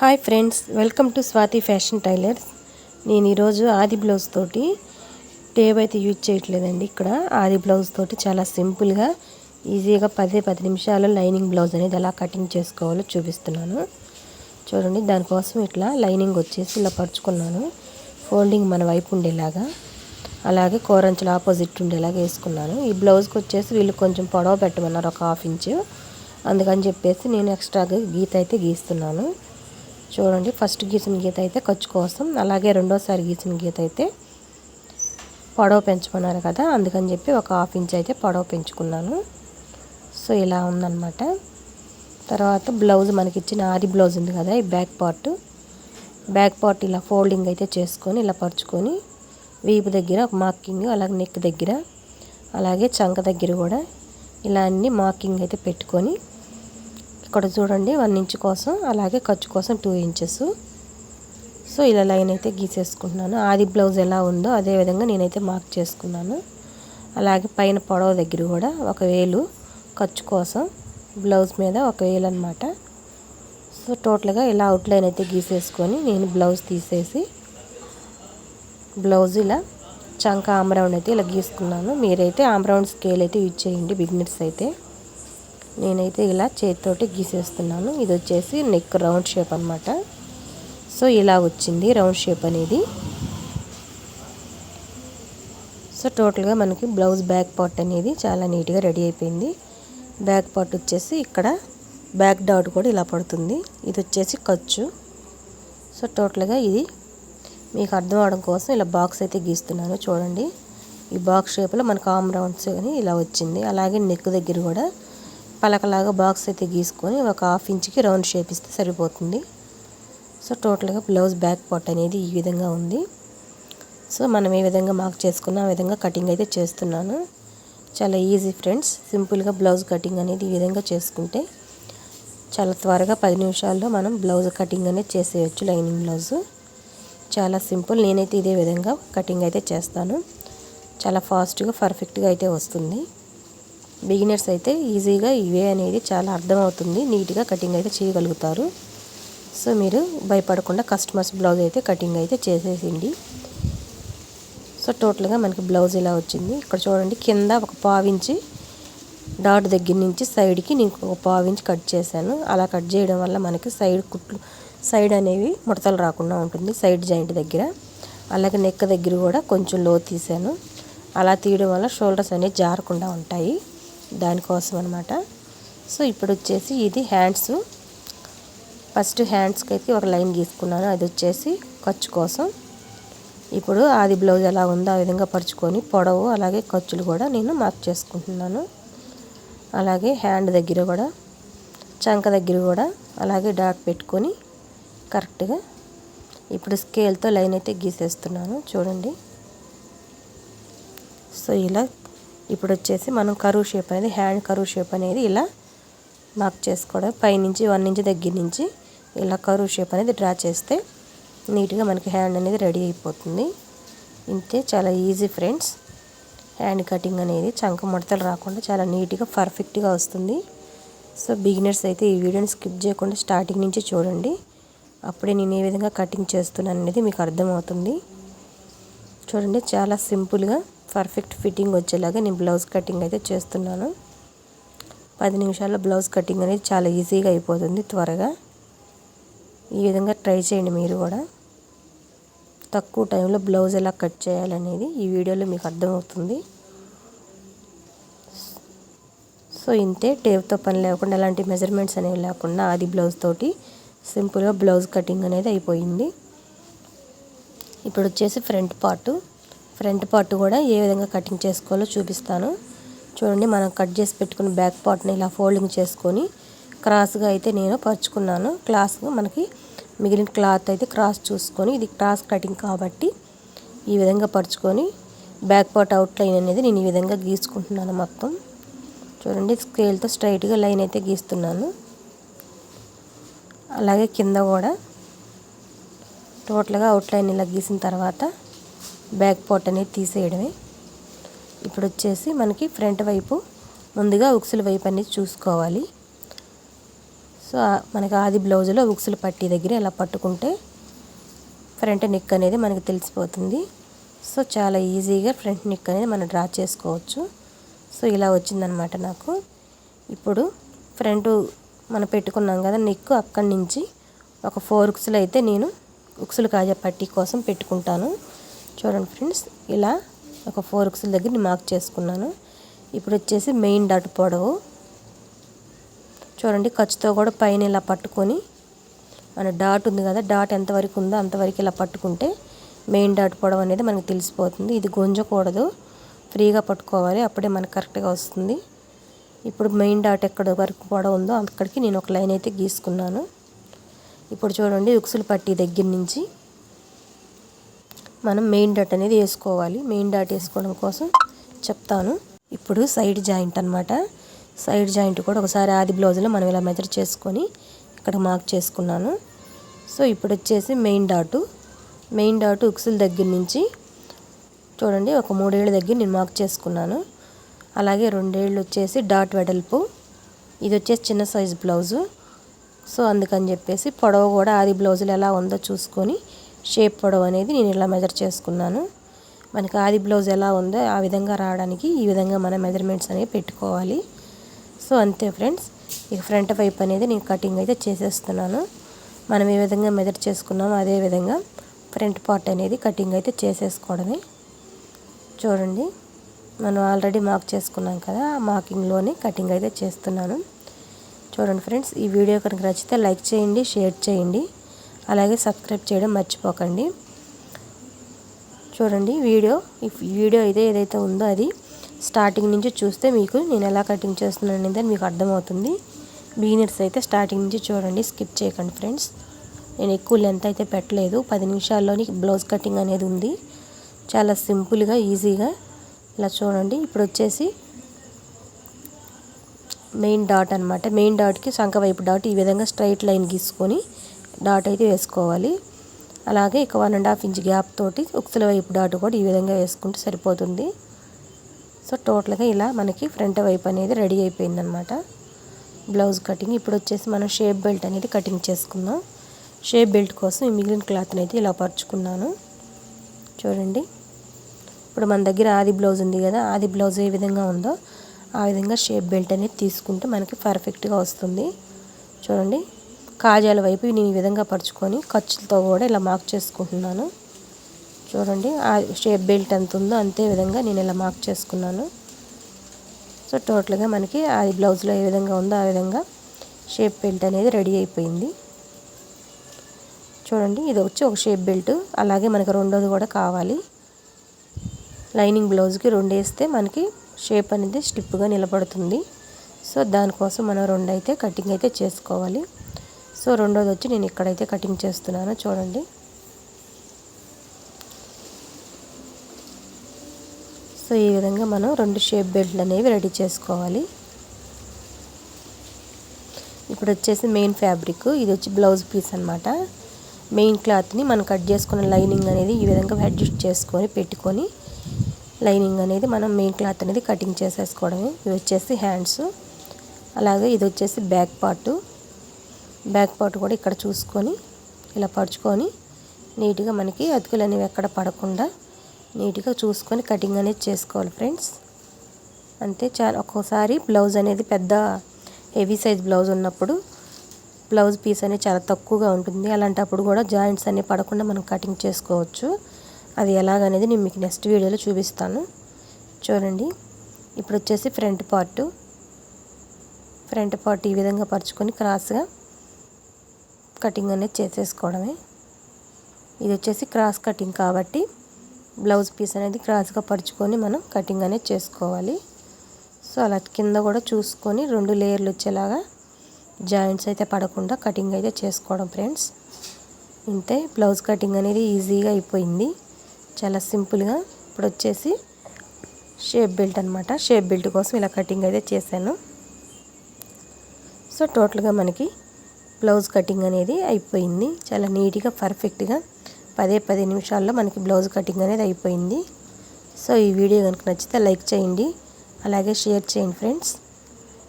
Hi friends welcome to Swathi fashion tailors. నేను ఈరోజు ఆది బ్లౌజ్ తోటి టేబ్ అయితే యూజ్ చేయట్లేదండి ఇక్కడ. ఆది బ్లౌజ్ తోటి చాలా సింపుల్గా ఈజీగా పదే పది నిమిషాలు లైనింగ్ బ్లౌజ్ అనేది ఎలా కటింగ్ చేసుకోవాలో చూపిస్తున్నాను. చూడండి దానికోసం ఇట్లా లైనింగ్ వచ్చేసి ఇలా పరుచుకున్నాను. ఫోల్డింగ్ మన వైపు ఉండేలాగా అలాగే కోరంచులు ఆపోజిట్ ఉండేలాగా వేసుకున్నాను. ఈ బ్లౌజ్కి వచ్చేసి వీళ్ళు కొంచెం పొడవ పెట్టమన్నారు ఒక హాఫ్ ఇంచు. అందుకని చెప్పేసి నేను ఎక్స్ట్రాగా గీత అయితే గీస్తున్నాను. చూడండి ఫస్ట్ గీసిన గీత అయితే ఖర్చు కోసం అలాగే రెండోసారి గీసిన గీత అయితే పొడవ పెంచుకున్నారు కదా అందుకని చెప్పి ఒక హాఫ్ ఇంచ్ అయితే పొడవ పెంచుకున్నాను. సో ఇలా ఉందన్నమాట. తర్వాత బ్లౌజ్ మనకి ఇచ్చిన ఆది బ్లౌజ్ ఉంది కదా ఈ బ్యాక్ పార్ట్. బ్యాక్ పార్ట్ ఇలా ఫోల్డింగ్ అయితే చేసుకొని ఇలా పరుచుకొని వీపు దగ్గర ఒక మార్కింగ్ అలాగే నెక్ దగ్గర అలాగే చంక దగ్గర కూడా ఇలా అన్ని మార్కింగ్ అయితే పెట్టుకొని ఇక్కడ చూడండి వన్ ఇంచ్ కోసం అలాగే ఖర్చు కోసం టూ ఇంచెస్ సో ఇలా లైన్ అయితే గీసేసుకుంటున్నాను. ఆది బ్లౌజ్ ఎలా ఉందో అదే విధంగా నేనైతే మార్క్ చేసుకున్నాను. అలాగే పైన పొడవ దగ్గర కూడా ఒక వేలు ఖర్చు కోసం బ్లౌజ్ మీద ఒక వేలు అనమాట సో టోటల్గా ఇలా అవుట్లైన్ అయితే గీసేసుకొని నేను బ్లౌజ్ తీసేసి బ్లౌజ్ ఇలా చంక ఆమ్రౌండ్ అయితే ఇలా గీసుకున్నాను. మీరైతే ఆమ్రౌండ్ స్కేల్ అయితే యూజ్ చేయండి బిగినర్స్ అయితే. నేనైతే ఇలా చేతితోటి గీసేస్తున్నాను. ఇది వచ్చేసి నెక్ రౌండ్ షేప్ అనమాట సో ఇలా వచ్చింది రౌండ్ షేప్ అనేది. సో టోటల్గా మనకి బ్లౌజ్ బ్యాక్ పార్ట్ అనేది చాలా నీట్గా రెడీ అయిపోయింది. బ్యాక్ పార్ట్ వచ్చేసి ఇక్కడ బ్యాక్ డాట్ కూడా ఇలా పడుతుంది. ఇది వచ్చేసి ఖర్చు. సో టోటల్గా ఇది మీకు అర్థం అవడం కోసం ఇలా బాక్స్ అయితే గీస్తున్నాను. చూడండి. ఈ బాక్స్ షేప్లో మనకు ఆమ్ రౌండ్స్ కానీ ఇలా వచ్చింది. అలాగే నెక్ దగ్గర కూడా పలకలాగా బాక్స్ అయితే గీసుకొని ఒక హాఫ్ ఇంచ్కి రౌండ్ షేప్ ఇస్తే సరిపోతుంది. సో టోటల్గా బ్లౌజ్ బ్యాక్ పార్ట్ అనేది ఈ విధంగా ఉంది. సో మనం ఏ విధంగా మార్క్ చేసుకున్నా ఆ విధంగా కటింగ్ అయితే చేస్తున్నాను. చాలా ఈజీ ఫ్రెండ్స్ సింపుల్గా బ్లౌజ్ కటింగ్ అనేది ఈ విధంగా చేసుకుంటే చాలా త్వరగా పది నిమిషాల్లో మనం బ్లౌజ్ కటింగ్ అనేది చేసేయచ్చు లైనింగ్ బ్లౌజ్. చాలా సింపుల్ నేనైతే ఇదే విధంగా కటింగ్ అయితే చేస్తాను. చాలా ఫాస్ట్గా పర్ఫెక్ట్గా అయితే వస్తుంది. బిగినర్స్ అయితే ఈజీగా ఇవే అనేది చాలా అర్థమవుతుంది. నీట్గా కటింగ్ అయితే చేయగలుగుతారు. సో మీరు భయపడకుండా కస్టమర్స్ బ్లౌజ్ అయితే కటింగ్ అయితే చేసేసిండి సో టోటల్గా మనకి బ్లౌజ్ ఇలా వచ్చింది. ఇక్కడ చూడండి కింద ఒక పావించి డాట్ దగ్గర నుంచి సైడ్కి నేను ఒక పావించి కట్ చేశాను. అలా కట్ చేయడం వల్ల మనకి సైడ్ కుట్లు సైడ్ అనేవి ముడతలు రాకుండా ఉంటుంది. సైడ్ జాయింట్ దగ్గర. అలాగే నెక్ దగ్గర కూడా కొంచెం లో తీసాను అలా తీయడం వల్ల షోల్డర్స్ అనేవి జారకుండా ఉంటాయి. దానికోసం అనమాట సో ఇప్పుడు వచ్చేసి ఇది హ్యాండ్స్. ఫస్ట్ హ్యాండ్స్కి అయితే ఒక లైన్ గీసుకున్నాను. అది వచ్చేసి ఖర్చు కోసం. ఇప్పుడు ఆది బ్లౌజ్ ఎలా ఉందో ఆ విధంగా పరుచుకొని పొడవు అలాగే ఖర్చులు కూడా నేను మార్క్ చేసుకుంటున్నాను. అలాగే హ్యాండ్ దగ్గర కూడా చంక దగ్గర కూడా అలాగే డాట్ పెట్టుకొని కరెక్ట్గా ఇప్పుడు స్కేల్తో లైన్ అయితే గీసేస్తున్నాను. చూడండి. సో ఇలా ఇప్పుడు వచ్చేసి మనం కరువు షేప్ అనేది హ్యాండ్ కరువు షేప్ అనేది ఇలా మార్క్ చేసుకోవడం. పైనుంచి వన్ ఇంచ్ దగ్గర నుంచి ఇలా కరువు షేప్ అనేది డ్రా చేస్తే నీట్గా మనకి హ్యాండ్ అనేది రెడీ అయిపోతుంది. ఇంతే చాలా ఈజీ ఫ్రెండ్స్. హ్యాండ్ కటింగ్ అనేది చంక ముడతలు రాకుండా చాలా నీట్గా పర్ఫెక్ట్గా వస్తుంది. సో బిగినర్స్ అయితే ఈ వీడియోని స్కిప్ చేయకుండా స్టార్టింగ్ నుంచి చూడండి. అప్పుడే నేను ఏ విధంగా కటింగ్ చేస్తున్నాను అనేది మీకు అర్థమవుతుంది. చూడండి చాలా సింపుల్గా పర్ఫెక్ట్ ఫిట్టింగ్ వచ్చేలాగా నేను బ్లౌజ్ కటింగ్ అయితే చేస్తున్నాను. పది నిమిషాల్లో బ్లౌజ్ కటింగ్ అనేది చాలా ఈజీగా అయిపోతుంది త్వరగా. ఈ విధంగా ట్రై చేయండి మీరు కూడా. తక్కువ టైంలో బ్లౌజ్ ఎలా కట్ చేయాలనేది ఈ వీడియోలో మీకు అర్థమవుతుంది. సో ఇంతే టేప్తో పని లేకుండా ఎలాంటి మెజర్మెంట్స్ అనేవి లేకుండా అది బ్లౌజ్ తోటి సింపుల్గా బ్లౌజ్ కటింగ్ అనేది అయిపోయింది. ఇప్పుడు వచ్చేసి ఫ్రంట్ పార్ట్. ఫ్రంట్ పార్ట్ కూడా ఏ విధంగా కటింగ్ చేసుకోవాలో చూపిస్తాను. చూడండి మనం కట్ చేసి పెట్టుకున్న బ్యాక్ పార్ట్ని ఇలా ఫోల్డింగ్ చేసుకొని క్రాస్గా అయితే నేను పరుచుకున్నాను. క్లాస్గా మనకి మిగిలిన క్లాత్ అయితే క్రాస్ చూసుకొని ఇది క్రాస్ కటింగ్ కాబట్టి ఈ విధంగా పరుచుకొని బ్యాక్ పార్ట్ అవుట్ లైన్ అనేది నేను ఈ విధంగా గీసుకుంటున్నాను మొత్తం. చూడండి స్కేల్తో స్ట్రైట్గా లైన్ అయితే గీస్తున్నాను. అలాగే కింద కూడా టోటల్గా అవుట్లైన్ ఇలా గీసిన తర్వాత బ్యాక్ పార్ట్ అనేది తీసేయడమే. ఇప్పుడు వచ్చేసి మనకి ఫ్రంట్ వైపు ముందుగా ఉక్సుల వైపు అనేది చూసుకోవాలి. సో మనకి ఆది బ్లౌజ్లో ఉక్సులు పట్టి దగ్గర ఇలా పట్టుకుంటే ఫ్రంట్ నెక్ అనేది మనకి తెలిసిపోతుంది. సో చాలా ఈజీగా ఫ్రంట్ నెక్ అనేది మనం డ్రా చేసుకోవచ్చు. సో ఇలా వచ్చిందనమాట నాకు. ఇప్పుడు ఫ్రంట్ మనం పెట్టుకున్నాం కదా నెక్ అక్కడి నుంచి ఒక ఫోర్ ఉక్సులు అయితే నేను ఉక్సులు కాజా పట్టి కోసం పెట్టుకుంటాను. చూడండి ఫ్రెండ్స్ ఇలా ఒక ఫోర్ ఉక్సుల దగ్గర మార్క్ చేసుకున్నాను. ఇప్పుడు వచ్చేసి మెయిన్ డాట్ పొడవు. చూడండి ఖర్చుతో కూడా పైన ఇలా పట్టుకొని మన డాట్ ఉంది కదా డాట్ ఎంతవరకు ఉందో అంతవరకు ఇలా పట్టుకుంటే మెయిన్ డాట్ పొడవు అనేది మనకు తెలిసిపోతుంది. ఇది గుంజకూడదు ఫ్రీగా పట్టుకోవాలి అప్పుడే మనకు కరెక్ట్గా వస్తుంది. ఇప్పుడు మెయిన్ డాట్ ఎక్కడ వరకు పొడవు ఉందో అక్కడికి నేను ఒక లైన్ అయితే గీసుకున్నాను. ఇప్పుడు చూడండి ఉక్సులు పట్టి దగ్గర నుంచి మనం మెయిన్ డాట్ అనేది వేసుకోవాలి. మెయిన్ డాట్ వేసుకోవడం కోసం చెప్తాను. ఇప్పుడు సైడ్ జాయింట్ అన్నమాట. సైడ్ జాయింట్ కూడా ఒకసారి ఆది బ్లౌజ్లో మనం ఇలా మెజర్ చేసుకొని ఇక్కడ మార్క్ చేసుకున్నాను. సో ఇప్పుడు వచ్చేసి మెయిన్ డాటు మెయిన్ డాటు ఉక్సుల దగ్గర నుంచి చూడండి ఒక మూడేళ్ళ దగ్గర నేను మార్క్ చేసుకున్నాను. అలాగే రెండేళ్ళు వచ్చేసి డాట్ వెడల్పు. ఇది వచ్చేసి చిన్న సైజ్ బ్లౌజు సో అందుకని చెప్పేసి పొడవు కూడా ఆది బ్లౌజులు ఎలా ఉందో చూసుకొని షేప్ పొడవు అనేది నేను ఇలా మెజర్ చేసుకున్నాను. మనకి ఆది బ్లౌజ్ ఎలా ఉందో ఆ విధంగా రావడానికి ఈ విధంగా మన మెజర్మెంట్స్ అనేవి పెట్టుకోవాలి. సో అంతే ఫ్రెండ్స్ ఇక ఫ్రంట్ వైపు అనేది నేను కటింగ్ అయితే చేసేస్తున్నాను. మనం ఏ విధంగా మెజర్ చేసుకున్నామో అదే విధంగా ఫ్రంట్ పార్ట్ అనేది కటింగ్ అయితే చేసేసుకోవడమే. చూడండి మనం ఆల్రెడీ మార్క్ చేసుకున్నాం కదా ఆ మార్కింగ్లోనే కటింగ్ అయితే చేస్తున్నాను. చూడండి ఫ్రెండ్స్ ఈ వీడియో కనుక నచ్చితే లైక్ చేయండి షేర్ చేయండి. అలాగే సబ్స్క్రైబ్ చేయడం మర్చిపోకండి. చూడండి వీడియో ఈ వీడియో అయితే ఏదైతే ఉందో అది స్టార్టింగ్ నుంచి చూస్తే మీకు నేను ఎలా కటింగ్ చేస్తున్నాను అనేది మీకు అర్థమవుతుంది. బిగినర్స్ అయితే స్టార్టింగ్ నుంచి చూడండి స్కిప్ చేయకండి ఫ్రెండ్స్. నేను ఎక్కువ లెంత్ అయితే పెట్టలేదు. పది నిమిషాల్లోని బ్లౌజ్ కటింగ్ అనేది ఉంది. చాలా సింపుల్గా ఈజీగా ఇలా చూడండి. ఇప్పుడు వచ్చేసి మెయిన్ డాట్ అనమాట మెయిన్ డాట్కి సంఖ వైపు డాట్ ఈ విధంగా స్ట్రైట్ లైన్ గీసుకొని డాట్ అయితే వేసుకోవాలి. అలాగే ఇక one and half inch gap తోటి ఉక్సుల వైపు డాట్ కూడా ఈ విధంగా వేసుకుంటే సరిపోతుంది. సో టోటల్గా ఇలా మనకి ఫ్రంట్ వైపు అనేది రెడీ అయిపోయిందనమాట బ్లౌజ్ కటింగ్ ఇప్పుడు వచ్చేసి మనం షేప్ బెల్ట్ అనేది కటింగ్ చేసుకుందాం. షేప్ బెల్ట్ కోసం ఈ మిగిలిన క్లాత్ని అయితే ఇలా పరుచుకున్నాను. చూడండి. ఇప్పుడు మన దగ్గర ఆది బ్లౌజ్ ఉంది కదా ఆది బ్లౌజ్ ఏ విధంగా ఉందో ఆ విధంగా షేప్ బెల్ట్ అనేది తీసుకుంటే మనకి పర్ఫెక్ట్గా వస్తుంది. చూడండి. కాజాల వైపు నేను ఈ విధంగా పరుచుకొని ఖర్చులతో కూడా ఇలా మార్క్ చేసుకుంటున్నాను. చూడండి ఆ షేప్ బెల్ట్ ఎంత ఉందో అంతే విధంగా నేను ఇలా మార్క్ చేసుకున్నాను. సో టోటల్గా మనకి ఆ బ్లౌజ్లో ఏ విధంగా ఉందో ఆ విధంగా షేప్ బెల్ట్ అనేది రెడీ అయిపోయింది. చూడండి ఇది వచ్చి ఒక షేప్ బెల్ట్ అలాగే మనకి రెండోది కూడా కావాలి. లైనింగ్ బ్లౌజ్కి రెండు వేస్తే మనకి షేప్ అనేది స్టిప్గా నిలబడుతుంది. సో దానికోసం మనం రెండు అయితే కటింగ్ అయితే చేసుకోవాలి. సో రెండోది వచ్చి నేను ఇక్కడైతే కటింగ్ చేస్తున్నాను చూడండి. సో ఈ విధంగా మనం రెండు షేప్ బెల్ట్లు అనేవి రెడీ చేసుకోవాలి. ఇప్పుడు వచ్చేసి మెయిన్ ఫ్యాబ్రిక్ ఇది వచ్చి బ్లౌజ్ పీస్ అనమాట మెయిన్ క్లాత్ని మనం కట్ చేసుకున్న లైనింగ్ అనేది ఈ విధంగా అడ్జస్ట్ చేసుకొని పెట్టుకొని లైనింగ్ అనేది మనం మెయిన్ క్లాత్ అనేది కటింగ్ చేసేసుకోవడమే. ఇది వచ్చేసి హ్యాండ్స్ అలాగే ఇది వచ్చేసి బ్యాక్ పార్ట్. బ్యాక్ పార్ట్ కూడా ఇక్కడ చూసుకొని ఇలా పరుచుకొని నీట్గా మనకి అతుకులు అనేవి ఎక్కడ పడకుండా నీట్గా చూసుకొని కటింగ్ అనేది చేసుకోవాలి ఫ్రెండ్స్. అంతే చాలా ఒక్కోసారి బ్లౌజ్ అనేది పెద్ద హెవీ సైజ్ బ్లౌజ్ ఉన్నప్పుడు బ్లౌజ్ పీస్ అనేది చాలా తక్కువగా ఉంటుంది. అలాంటప్పుడు కూడా జాయింట్స్ అన్ని పడకుండా మనం కటింగ్ చేసుకోవచ్చు. అది ఎలాగనేది నేను మీకు నెక్స్ట్ వీడియోలో చూపిస్తాను. చూడండి. ఇప్పుడు వచ్చేసి ఫ్రంట్ పార్ట్ ఫ్రంట్ పార్ట్ ఈ విధంగా పరుచుకొని క్రాస్గా కటింగ్ అనేది చేసేసుకోవడమే. ఇది వచ్చేసి క్రాస్ కటింగ్ కాబట్టి బ్లౌజ్ పీస్ అనేది క్రాస్గా పరుచుకొని మనం కటింగ్ అనేది చేసుకోవాలి. సో అలా కింద కూడా చూసుకొని రెండు లేయర్లు వచ్చేలాగా జాయింట్స్ అయితే పడకుండా కటింగ్ అయితే చేసుకోవడం ఫ్రెండ్స్. ఇంతే బ్లౌజ్ కటింగ్ అనేది ఈజీగా అయిపోయింది. చాలా సింపుల్గా ఇప్పుడు వచ్చేసి షేప్ బెల్ట్ అనమాట షేప్ బెల్ట్ కోసం ఇలా కటింగ్ అయితే చేశాను. సో టోటల్గా మనకి బ్లౌజ్ కటింగ్ అనేది అయిపోయింది. చాలా నీట్గా పర్ఫెక్ట్గా పదే పది నిమిషాల్లో మనకి బ్లౌజ్ కటింగ్ అనేది అయిపోయింది. సో ఈ వీడియో కనుక నచ్చితే లైక్ చేయండి. అలాగే షేర్ చేయండి ఫ్రెండ్స్.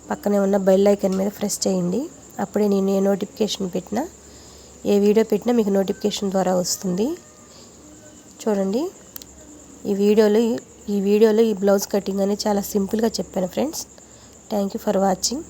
పక్కనే ఉన్న బెల్ ఐకన్ మీద ప్రెస్ చేయండి. అప్పుడే నేను ఏ నోటిఫికేషన్ పెట్టినా ఏ వీడియో పెట్టినా మీకు నోటిఫికేషన్ ద్వారా వస్తుంది. చూడండి ఈ వీడియోలో ఈ వీడియోలో ఈ బ్లౌజ్ కటింగ్ అనేది చాలా సింపుల్గా చెప్పాను friends. Thank you for watching.